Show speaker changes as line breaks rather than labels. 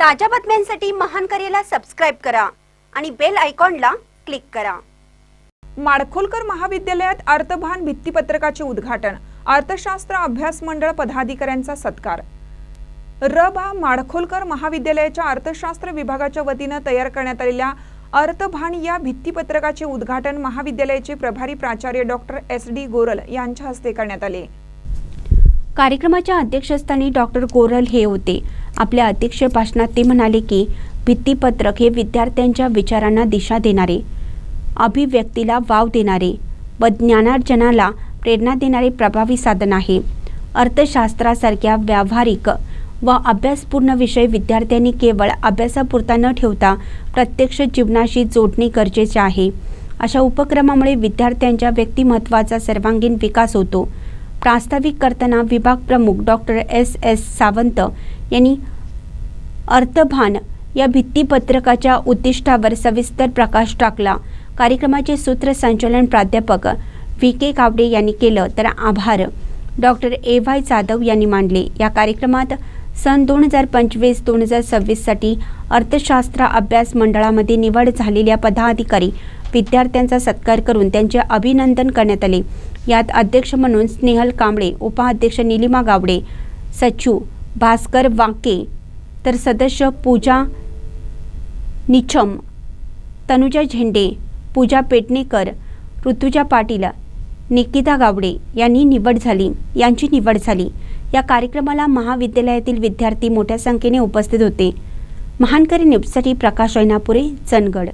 ताज्या बातम्यांसाठी महान करेला सबस्क्राईब करा आणि बेल आयकॉनला क्लिक करा.
माडखोलकर महाविद्यालयात अर्थभान भित्तीपत्रकाचे उद्घाटन अर्थशास्त्र अभ्यास मंडळ पदाधिकाऱ्यांचा सत्कार. र बा माडखोलकर महाविद्यालयाच्या अर्थशास्त्र विभागाच्या वतीनं तयार करण्यात आलेल्या अर्थभान या भित्तीपत्रकाचे उद्घाटन महाविद्यालयाचे प्रभारी प्राचार्य डॉक्टर एस डी गोरल यांच्या हस्ते करण्यात आले.
कार्यक्रमाच्या अध्यक्षस्थानी डॉक्टर गोरल हे होते. आपल्या अध्यक्ष भाषणात ते म्हणाले की भित्तीपत्रक हे विद्यार्थ्यांच्या विचारांना दिशा देणारे अभिव्यक्तीला वाव देणारे व ज्ञानार्जनाला प्रेरणा देणारे प्रभावी साधन आहे. अर्थशास्त्रासारख्या व्यावहारिक व अभ्यासपूर्ण विषय विद्यार्थ्यांनी केवळ अभ्यासापुरता न ठेवता प्रत्यक्ष जीवनाशी जोडणे गरजेचे आहे. अशा उपक्रमामुळे विद्यार्थ्यांच्या व्यक्तिमत्वाचा सर्वांगीण विकास होतो. प्रास्ताविक करताना विभाग प्रमुख डॉक्टर एस. एस. सावंत यांनी अर्थभान या भित्तीपत्रकाच्या उद्दिष्टावर सविस्तर प्रकाश टाकला. कार्यक्रमाचे सूत्रसंचालन प्राध्यापक व्ही. के. कावडे यांनी केलं. तर आभार. Doctor A. वाय. जाधव यांनी मांडले. या कार्यक्रमात सन दोन हजार पंचवीस दोन हजार सव्वीससाठी अर्थशास्त्र अभ्यास मंडळामध्ये निवड झालेल्या पदाधिकारी विद्यार्थ्यांचा सत्कार करून त्यांचे अभिनंदन करण्यात आले. यात अध्यक्ष म्हणून स्नेहल कांबळे उपाध्यक्ष निलिमा गावडे सचिव भास्कर वाके तर सदस्य पूजा निचम तनुजा झेंडे पूजा पेटणेकर ऋतुजा पाटील निकिता गावडे यांनी निवड झाली. यांची निवड झाली. या कार्यक्रमाला महाविद्यालयातील विद्यार्थी मोठ्या संख्येने उपस्थित होते. महानकरी न्यूजसाठी प्रकाश ऐनापुरे चंदगड.